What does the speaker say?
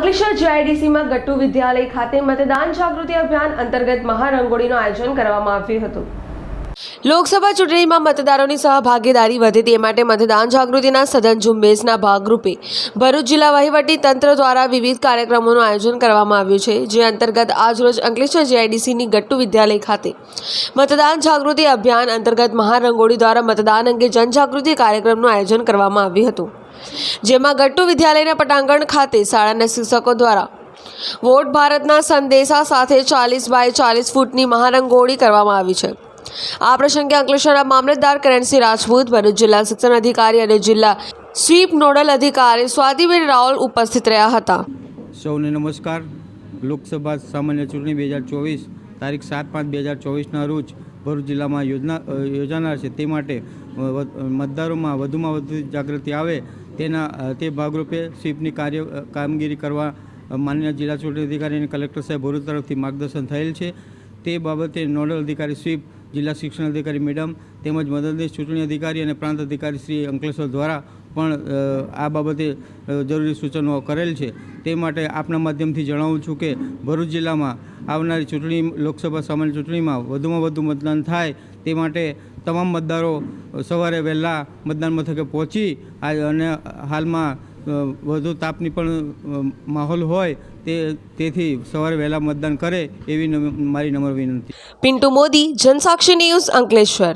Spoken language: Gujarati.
જીઆઈડીસીમાં ગટ્ટુ વિદ્યાલય ખાતે મતદાન જાગૃતિ અભિયાન અંતર્ગત મહારંગોળીનું આયોજન કરવામાં આવ્યું હતું. લોકસભા ચૂંટણીમાં મતદારોની સહભાગીદારી વધે તે માટે મતદાન જાગૃતિના સઘન ઝુંબેશના ભાગરૂપે ભરૂચ જિલ્લા વહીવટી તંત્ર દ્વારા વિવિધ કાર્યક્રમોનું આયોજન કરવામાં આવ્યું છે, જે અંતર્ગત આજરોજ અંકલેશ્વર જીઆઈડીસીની ગટ્ટુ વિદ્યાલય ખાતે મતદાન જાગૃતિ અભિયાન અંતર્ગત મહારંગોળી દ્વારા મતદાન અંગે જનજાગૃતિ કાર્યક્રમનું આયોજન કરવામાં આવ્યું હતું. જેમાં ગટ્ટુ વિદ્યાલયના પટાંગણ ખાતે શાળાના શિક્ષકો દ્વારા વોટ ભારતના સંદેશા સાથે ચાલીસ બાય ચાલીસ ફૂટની મહારંગોળી કરવામાં આવી છે. આ પ્રસંગે અંકલેશ્વરના મામલતદાર કરણસિંહ રાજપૂત, ભરૂચ જિલ્લા શિક્ષણ અધિકારી અને જિલ્લા સ્વીપ નોડલ અધિકારી સ્વાતિબેન રાવલ ઉપસ્થિત રહ્યા હતા. સૌને નમસ્કાર. લોકસભા સામાન્ય ચૂંટણી બે હજાર ચોવીસ તારીખ સાત પાંચ બે હજાર ચોવીસના રોજ ભરૂચ જિલ્લામાં યોજના યોજાનાર છે. તે માટે મતદારોમાં વધુમાં વધુ જાગૃતિ આવે તેના તે ભાગરૂપે સ્વીપની કાર્ય કામગીરી કરવા માન્ય જિલ્લા ચૂંટણી અધિકારી અને કલેક્ટર સાહેબ ભરૂચ તરફથી માર્ગદર્શન થયેલ છે. તે બાબતે નોડલ અધિકારી સ્વીપ જિલ્લા શિક્ષણ અધિકારી મેડમ તેમજ મદદનીશ ચૂંટણી અધિકારી અને પ્રાંત અધિકારી શ્રી અંકલેશ્વર દ્વારા પણ આ બાબતે જરૂરી સૂચનો કરેલ છે. તે માટે આપના માધ્યમથી જણાવું છું કે ભરૂચ જિલ્લામાં આવનારી ચૂંટણી, લોકસભા સામાન્ય ચૂંટણીમાં વધુમાં વધુ મતદાન થાય તે માટે તમામ મતદારો સવારે વહેલા મતદાન મથકે પહોંચી અને હાલમાં વધુ તાપની પણ માહોલ હોય તે, તેથી સવારે વહેલા મતદાન કરે એવી મારી નમ્ર વિનંતી. પિન્ટુ મોદી, જનસાક્ષી ન્યૂઝ અંકલેશ્વર.